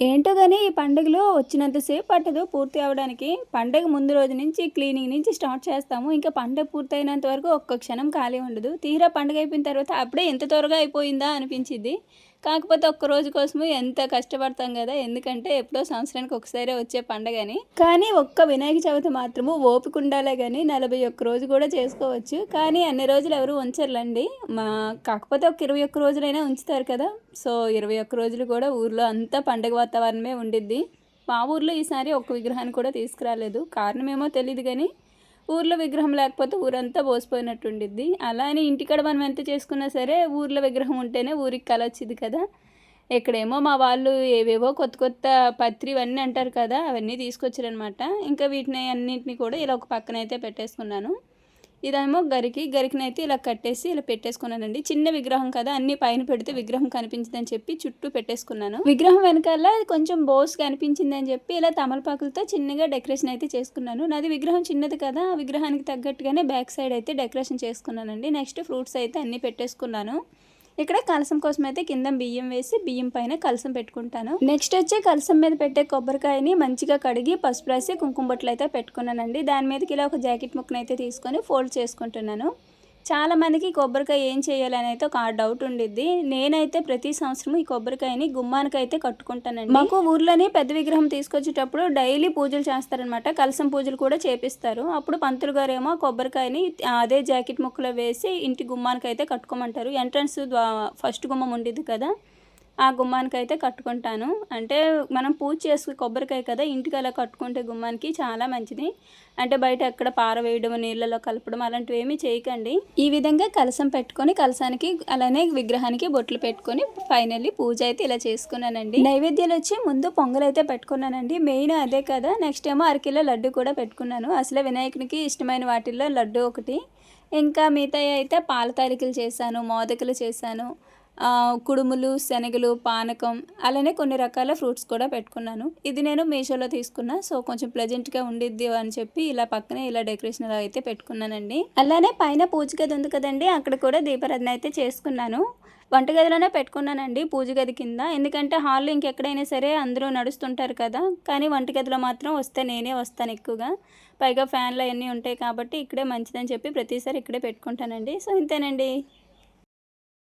ఏంటో కానీ ఈ పండుగలో వచ్చినంతసేపు పట్టదు పూర్తి అవ్వడానికి. పండగ ముందు రోజు నుంచి క్లీనింగ్ నుంచి స్టార్ట్ చేస్తాము. ఇంకా పండగ పూర్తయినంత వరకు ఒక్క క్షణం ఖాళీ ఉండదు. తీరా పండగ అయిపోయిన తర్వాత అప్పుడే ఎంత త్వరగా అయిపోయిందా అనిపించింది కాకపోతే ఒక్క రోజు కోసము ఎంత కష్టపడతాం కదా ఎందుకంటే ఎప్పుడో సంవత్సరానికి ఒకసారి వచ్చే పండగని. కానీ ఒక్క వినాయక చవితి మాత్రము ఓపిక ఉండాలే కానీ నలభై ఒక్క రోజు కూడా చేసుకోవచ్చు. కానీ అన్ని రోజులు ఎవరు ఉంచర్లండి. మా కాకపోతే ఒక ఇరవై ఒక్క రోజులైనా ఉంచుతారు కదా. సో ఇరవై ఒక్క రోజులు కూడా ఊర్లో అంతా పండగ వాతావరణమే ఉండిద్ది. మా ఊర్లో ఈసారి ఒక్క విగ్రహాన్ని కూడా తీసుకురాలేదు. కారణం ఏమో తెలియదు కానీ ఊర్లో విగ్రహం లేకపోతే ఊరంతా పోసిపోయినట్టు ఉండిద్ది అలా అని ఇంటికాడ మనం ఎంత చేసుకున్నా సరే ఊర్లో విగ్రహం ఉంటేనే ఊరికి కళ వచ్చింది కదా. ఇక్కడేమో మా వాళ్ళు ఏవేవో కొత్త కొత్త పత్రి ఇవన్నీ అంటారు కదా అవన్నీ తీసుకొచ్చారనమాట ఇంకా వీటిని అన్నింటినీ కూడా ఇలా ఒక పక్కన అయితే పెట్టేసుకున్నాను. ఇదేమో గరికి గరికినైతే ఇలా కట్టేసి ఇలా పెట్టేసుకున్నానండి. చిన్న విగ్రహం కదా అన్ని పైన పెడితే విగ్రహం కనిపించిందని చెప్పి చుట్టూ పెట్టేసుకున్నాను. విగ్రహం వెనకాల కొంచెం బోస్ కనిపించిందని చెప్పి ఇలా తమలపాకులతో చిన్నగా డెకరేషన్ అయితే చేసుకున్నాను. నాది విగ్రహం చిన్నది కదా ఆ విగ్రహానికి తగ్గట్టుగానే బ్యాక్ సైడ్ అయితే డెకరేషన్ చేసుకున్నానండి. నెక్స్ట్ ఫ్రూట్స్ అయితే అన్ని పెట్టేసుకున్నాను. ఇక్కడ కలసం కోసం అయితే కింద బియ్యం వేసి బియ్యం పైన కలసం పెట్టుకుంటాను. నెక్స్ట్ వచ్చి కలసం మీద పెట్టే కొబ్బరికాయని మంచిగా కడిగి పసుపు రాసి కుంకుమ బొట్లు అయితే పెట్టుకున్నానండి. దాని మీదకి ఇలా ఒక జాకెట్ ముక్కనైతే తీసుకొని ఫోల్డ్ చేసుకుంటున్నాను. చాలా మందికి కొబ్బరికాయ ఏం చేయాలని అయితే ఒక డౌట్ ఉండిద్ది. నేనైతే ప్రతి సంవత్సరం ఈ కొబ్బరికాయని గుమ్మానికి అయితే కట్టుకుంటానండి. మాకు ఊర్లోనే పెద్ద విగ్రహం తీసుకొచ్చేటప్పుడు డైలీ పూజలు చేస్తారనమాట కలసం పూజలు కూడా చేపిస్తారు. అప్పుడు పంతులు గారు ఏమో కొబ్బరికాయని అదే జాకెట్ ముక్కలో వేసి ఇంటి గుమ్మానికి అయితే కట్టుకోమంటారు. ఎంట్రన్స్ ఫస్ట్ గుమ్మం ఉండిద్ది కదా. ఆ గుమ్మానికి అయితే కట్టుకుంటాను. అంటే మనం పూజ చేసుకు కొబ్బరికాయ కదా ఇంటికి అలా కట్టుకుంటే గుమ్మానికి చాలా మంచిది. అంటే బయట ఎక్కడ పారవేయడం నీళ్ళలో కలపడం అలాంటివి ఏమీ చేయకండి. ఈ విధంగా కలసం పెట్టుకొని కలసానికి అలానే విగ్రహానికి బొట్లు పెట్టుకొని ఫైనల్లీ పూజ అయితే ఇలా చేసుకున్నానండి. నైవేద్యాలు వచ్చి ముందు పొంగల్ అయితే పెట్టుకున్నానండి. మెయిన్ అదే కదా నెక్స్ట్ ఏమో అరకిలో లడ్డు కూడా పెట్టుకున్నాను. అసలే వినాయకునికి ఇష్టమైన వాటిల్లో లడ్డు ఒకటి. ఇంకా మిగతా అయితే పాల తాలికలు చేశాను మోదకలు చేశాను. కుడుములు శనగలు పానకం అలానే కొన్ని రకాల ఫ్రూట్స్ కూడా పెట్టుకున్నాను. ఇది నేను మీషోలో తీసుకున్నా సో కొంచెం ప్లెజెంట్గా ఉండిద్ది అని చెప్పి ఇలా పక్కనే ఇలా డెకరేషన్ అయితే పెట్టుకున్నానండి. అలానే పైన పూజ గది ఉంది కదండి అక్కడ కూడా దీపారాధన అయితే చేసుకున్నాను. వంటగదిలోనే పెట్టుకున్నానండి పూజ గది కింద. ఎందుకంటే హాల్లో ఇంకెక్కడైనా సరే అందరూ నడుస్తుంటారు కదా కానీ వంటగదిలో మాత్రం వస్తే నేనే వస్తాను ఎక్కువగా. పైగా ఫ్యాన్లు అవన్నీ ఉంటాయి కాబట్టి ఇక్కడే మంచిదని చెప్పి ప్రతిసారి ఇక్కడే పెట్టుకుంటానండి. సో ఇంతేనండి.